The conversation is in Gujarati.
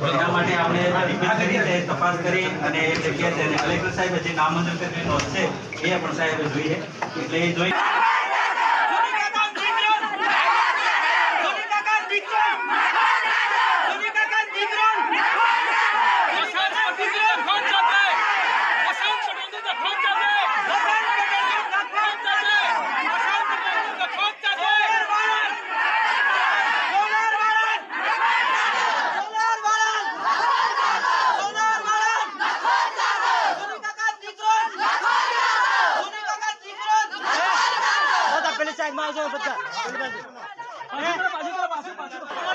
એના માટે આપણે વિજ્ઞાન કરી તપાસ કરી અને એ જગ્યા છે અને કલેક્ટર સાહેબે જે નામંજૂર છે એ પણ સાહેબ જોઈએ. એટલે એ જોઈ સાઈડમાં આવજો બધા પાછું કરો પાછું પાછું